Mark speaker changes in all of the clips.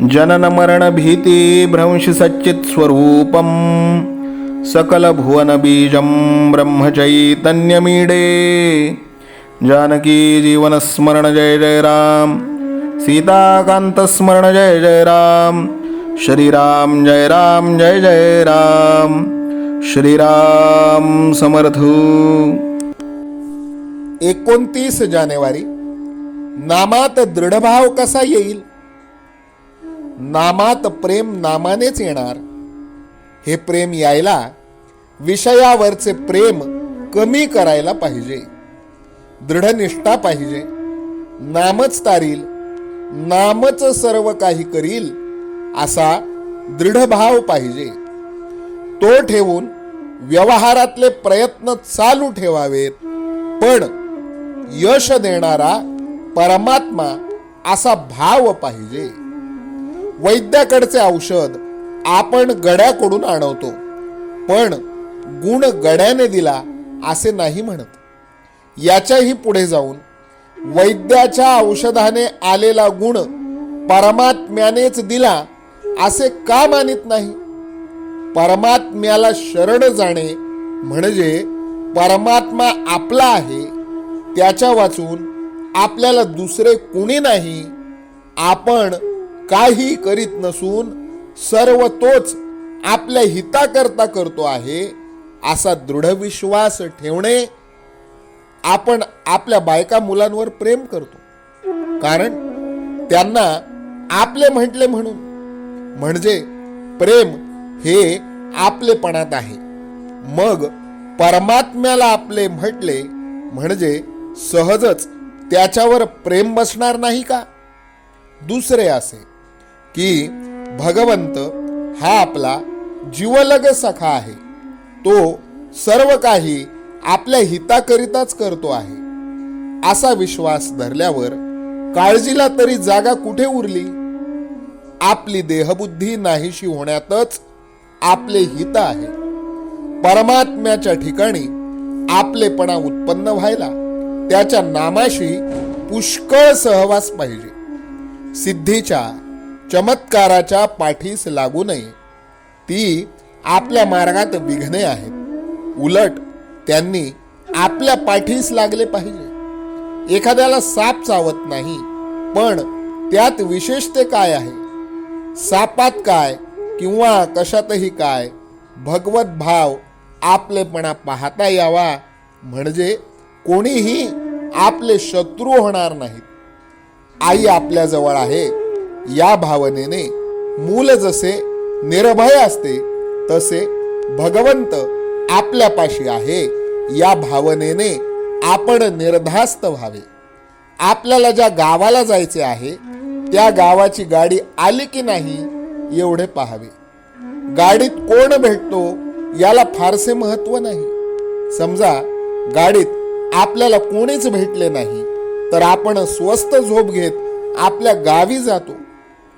Speaker 1: विधिहरिहरवेद्यं योगिभिर्ध्यानगम्यं ब्रह्म सकलभुवनबीजं ब्रह्मचैतन्यमीडे। जानकी जीवनस्मरण जय जय राम सीताकान्तस्मरण जय जय राम श्रीराम जय राम जय जय राम श्रीराम समर्थ।
Speaker 2: एकोणतीस जानेवारी नामात दृढभाव कसा येईल? नामात प्रेम नामानेच येणार. हे प्रेम यायला विषयावरचे प्रेम कमी करायला पाहिजे. दृढनिष्ठा पाहिजे. नामच तारील नामच सर्व काही करील असा दृढभाव पाहिजे. तो ठेवून व्यवहारातले प्रयत्न चालू ठेवावेत पण यश देणारा परमात्मा असा भाव पाहिजे. वैद्याकडचे औषध आपण गड्याकडून आणवतो. पण गुण गड्याने दिला असे नाही म्हणत. याच्याही पुढे जाऊन वैद्याच्या औषधाने आलेला गुण परमात्म्यानेच दिला असे का मानित नाही? परमात्म्याला शरण जाणे म्हणजे परमात्मा आपला आहे त्याच्या वाचून आपल्याला दुसरे कुणी नाही आपण काही करीत नसून सर्व तोच आपल्या हिताकरता करतो आहे असा दृढ विश्वास ठेवणे आपण आपल्या बायका मुलांवर प्रेम करतो. कारण त्यांना आपले म्हटले म्हणून म्हणजे प्रेम हे आपलेपणात आहे. मग परमात्म्याला आपले म्हटले म्हणजे सहजच त्याच्यावर प्रेम बसणार नाही का? दुसरे असे की भगवंत हा आपला जीवलग सखा आहे. तो सर्व काही आपल्या हिताकरिताच करतो आहे. असा विश्वास धरल्यावर काळजीला तरी जागा कुठे उरली? आपली देहबुद्धी नाहीशी होण्यातच आपले हित आहे. परमात्म्याच्या ठिकाणी आपलेपणा उत्पन्न व्हायला त्याच्या नामाशी पुष्कळ सहवास पाहिजे. सिद्धीच्या चमत्काराच्या पाठीस लागू नये. ती आपल्या मार्गात विघ्ने आहेत. उलट त्यांनी आपल्या पाठीस लागले पाहिजे. एखाद्याला साप चावत नाही पण त्यात विशेषते काय आहे? सापात काय किंवा कशातही काय? भगवत भाव आपलेपणा पाहता यावा म्हणजे कोणीही आपले शत्रू होणार नाहीत. आई आपल्याजवळ आहे या भावनेने मूल जसे निर्भय असते तसे भगवंत आपल्यापाशी आहे. या भावनेने आपण निर्धास्त व्हावे. आपल्याला ज्या गावाला जायचे आहे त्या गावाची गाडी आली की नाही एवढे पाहावे. गाडीत कोण भेटतो याला फारसे महत्त्व नाही. समजा गाडीत आपल्याला कोणीच भेटले नाही तर आपण स्वस्त झोप घेत आपल्या गावी जातो.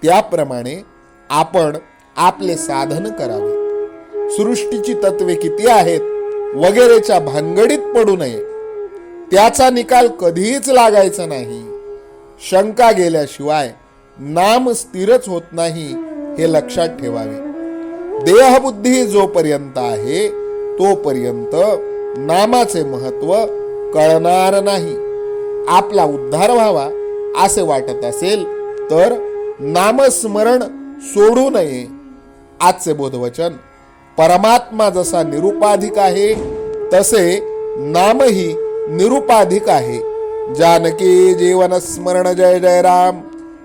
Speaker 2: त्याप्रमाणे आपण आपले साधन करावे. सृष्टीची तत्वे किती आहेत वगैरेच्या भानगडीत पडू नये. त्याचा निकाल कधीच लागायचा नाही. शंका गेल्याशिवाय नाम स्थिरच होत नाही हे लक्षात ठेवावे. देहबुद्धी जोपर्यंत आहे तोपर्यंत नामाचे महत्त्व कळणार नाही. आपला उद्धार व्हावा असे वाटत असेल तर नामस्मरण सोडू नये. आजचे बोधवचन परमात्मा जसा निरुपाधिक आहे तसे नामही निरुपाधिक आहे. जानकी जीवन स्मरण जय जय राम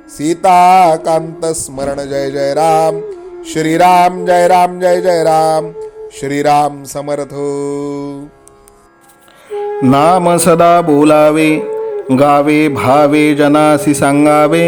Speaker 2: सीताकांत स्मरण जय जय राम श्रीराम जय राम जय जय राम श्रीराम समर्थ.
Speaker 1: नाम सदा बोलावे गावे भावे जनासी सांगावे